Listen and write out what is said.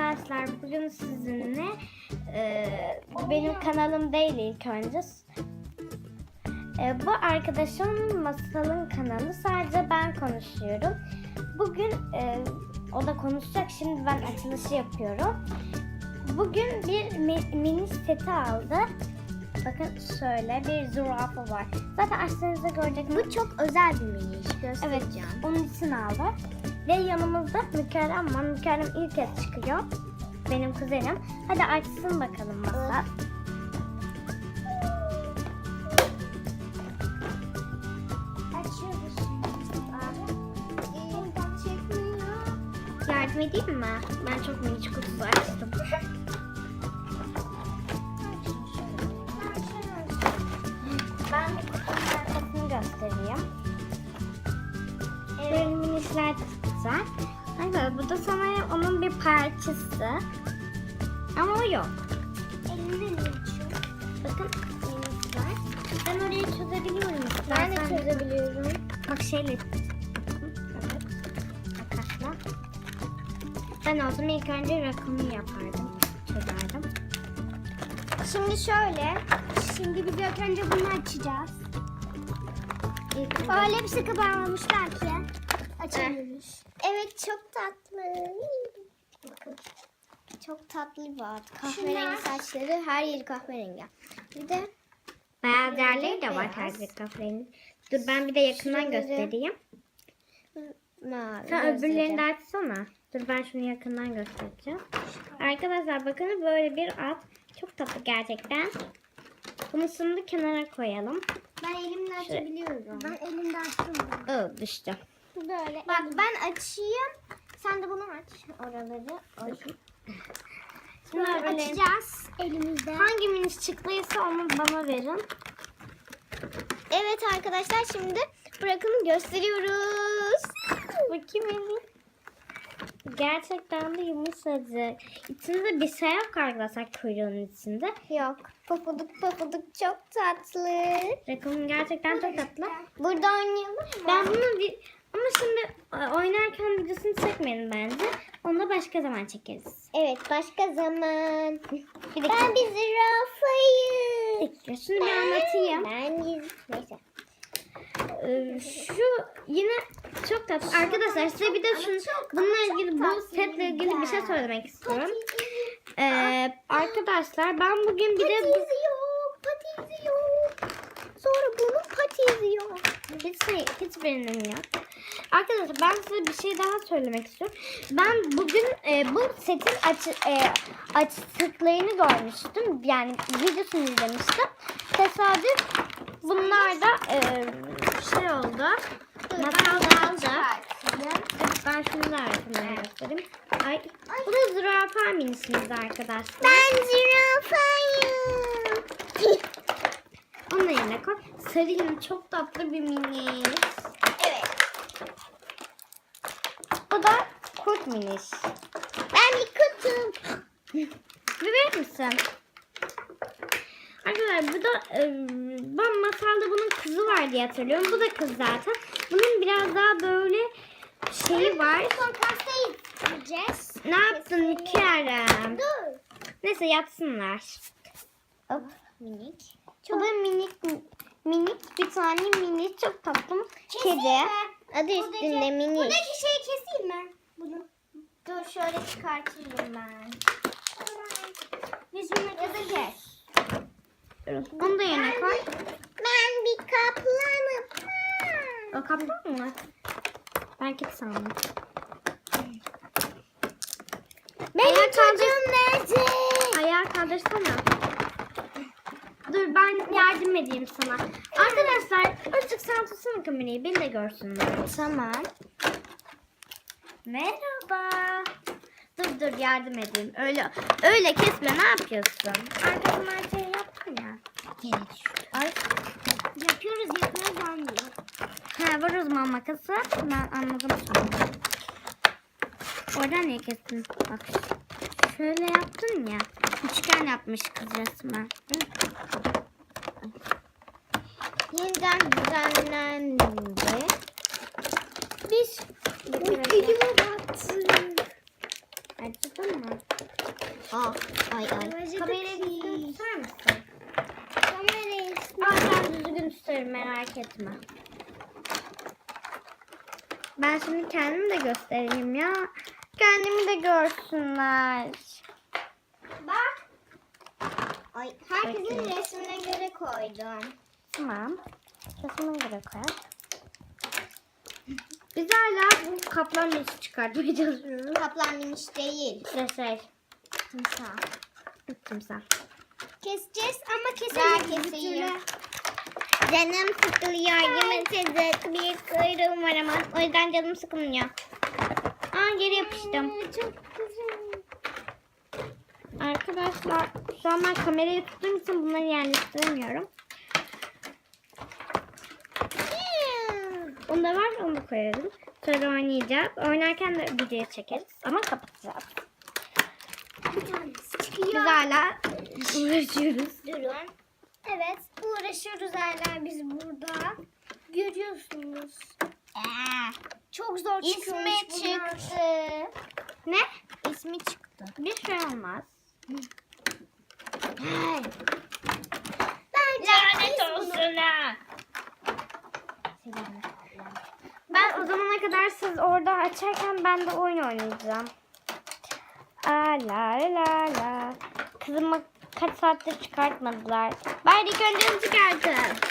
Arkadaşlar bugün sizinle e, benim kanalım değil ilk önce. E, bu arkadaşım Masal'ın kanalı. Sadece ben konuşuyorum. Bugün e, o da konuşacak. Şimdi ben açılışı yapıyorum. Bugün bir mi- mini seti aldı. Bakın şöyle bir zürafa var. Zaten açtığınızda göreceksiniz. Bu çok özel bir mini iş. Evet, Göstereceğim. onun için aldı. Ve yanımızda Mükerrem var. Mükerrem ilk kez çıkıyor. Benim kuzenim. Hadi açsın bakalım masa. Açıyoruz. Yardım edeyim mi? Ben çok minik kutusu açtım. parçası. Ama o yok. Elimden geçiyor. Bakın minikler. Ben orayı çözebiliyorum. Ben de çözebiliyorum. Bak şeyle. Evet. Makasla. Ben olsam ilk önce rakamı yapardım. Çözerdim. Şimdi şöyle. Şimdi biz ilk önce bunu açacağız. İlk Öyle bir sıkı bağlamışlar ki açamıyoruz. Evet çok tatlı. Bakın. Çok tatlı var. Kahverengi saçları her yeri kahverengi. Bir de Beyaz yerleri de var her bir kahverengi. Dur ben bir de yakından Şöyle. göstereyim. mavi. Sen gözleri. öbürlerini de açsana. Dur ben şunu yakından göstereceğim. Arkadaşlar bakın böyle bir at. Çok tatlı gerçekten. Bunu şimdi kenara koyalım. Ben elimle açabiliyorum. Ben elimde açtım. Oo düştü. Böyle. Bak ben açayım. Sen de bunu aç. Oraları. Ay. Şimdi Böyle açacağız elimizde. hangi minis çıktıysa onu bana verin. Evet arkadaşlar şimdi bırakın gösteriyoruz. Bakayım Elif. Gerçekten de yumuşacık. İçinde bir şey yok arkadaşlar kuyruğun içinde. Yok. Pofuduk pofuduk çok tatlı. Rakamın gerçekten çok tatlı. Burada oynayalım mı? Ben bunu bir... Ama şimdi e, oynarken videosunu çekmeyelim bence. Onu da başka zaman çekeriz. Evet başka zaman. Bir dakika. Ben bir zürafayım. dakika, Şunu bir anlatayım. Ben bir... Neyse. Ee, şu yine çok tatlı. Arkadaşlar size bir de şunu, bununla ilgili bu setle ilgili bir şey söylemek istiyorum. Ee, arkadaşlar ben bugün bir de Patizi yok. Patizi yok. Sonra bunun patizi yok. Hiç şey, hiçbirinin yok. Arkadaşlar ben size bir şey daha söylemek istiyorum. Ben bugün e, bu setin aç, e, açıklarını görmüştüm. Yani videosunu izlemiştim. Tesadüf bunlar da e, şey oldu. Masal da. Ben şunu da arkamdan göstereyim. Ay, bu da zürafa minisimiz arkadaşlar. Ben zürafayım. Onun yerine koy. Sarı yine çok tatlı bir mini. evet. Bu da kurt minis. Ben bir kutum. Verir misin? Arkadaşlar bu da e, ben masalda bunun kızı var diye hatırlıyorum. Bu da kız zaten. Bunun biraz daha böyle şeyi var. Son pastayı yiyeceğiz. Ne yaptın Kerem? Dur. Neyse yatsınlar. Hop. Minik. Bu da minik minik bir tane minik çok tatlı Keseyim kedi. mi? Adı üstünde minik. Buradaki şeyi keseyim mi? Bunu. Dur şöyle çıkartayım ben. Yüzüme ya da kes. Onu da yerine koy. Ben bir kaplanım. O kaplan mı? Ben kedi sandım. Benim Ayağa çocuğum nerede? Ayağa kaldırsana. Dur ben yardım edeyim sana. Arkadaşlar azıcık sen tutsana kamerayı beni de görsünler. Tamam. Merhaba. Dur dur yardım edeyim. Öyle öyle kesme ne yapıyorsun? Arkasından şey yaptın ya. Yine düştü. Ay. Yapıyoruz yapıyoruz anlıyor. Ha var o zaman makası. Ben anladım şimdi. Oradan niye kestin? Bak şöyle yaptın ya. Üçgen yapmış kız resmen. Yeniden düzenlendi. Biz Elime battı. Acıdın mı? Ah, ay ay. Kamerayı düzgün tutar mısın? Kamerayı. Aa, ben düzgün tutarım merak etme. Ben şimdi kendimi de göstereyim ya. Kendimi de görsünler. Ay, herkesin Peki. resmine göre koydum. Tamam. Kesinlikle göre koyar. Biz hala bu kaplan nesi çıkartmaya çalışıyoruz. Kaplan miniş değil. Şey şey. Timsah. Timsah. Keseceğiz ama kesemeyiz bir türlü. Canım sıkılıyor. Yumuşacık bir kuyruğum var ama o yüzden canım sıkılmıyor. Aa geri yapıştım. Aa, Çok. Arkadaşlar şu an ben kamerayı tuttuğum için bunları yerleştiremiyorum. Onu da var onu da koyalım. Sonra oynayacağız. Oynarken de video çekeriz ama kapatacağız. Biz hala uğraşıyoruz. Durun. Evet uğraşıyoruz hala biz burada. Görüyorsunuz. Çok zor çıkıyormuş İsmi bunlar. çıktı. Ne? İsmi çıktı. Bir şey olmaz. Bence biz bunu- ha. Ben o zamana kadar siz orada açarken ben de oyun oynayacağım. Aa, la la la. Kızımı kaç saattir çıkartmadılar. Bari onu çıkartın.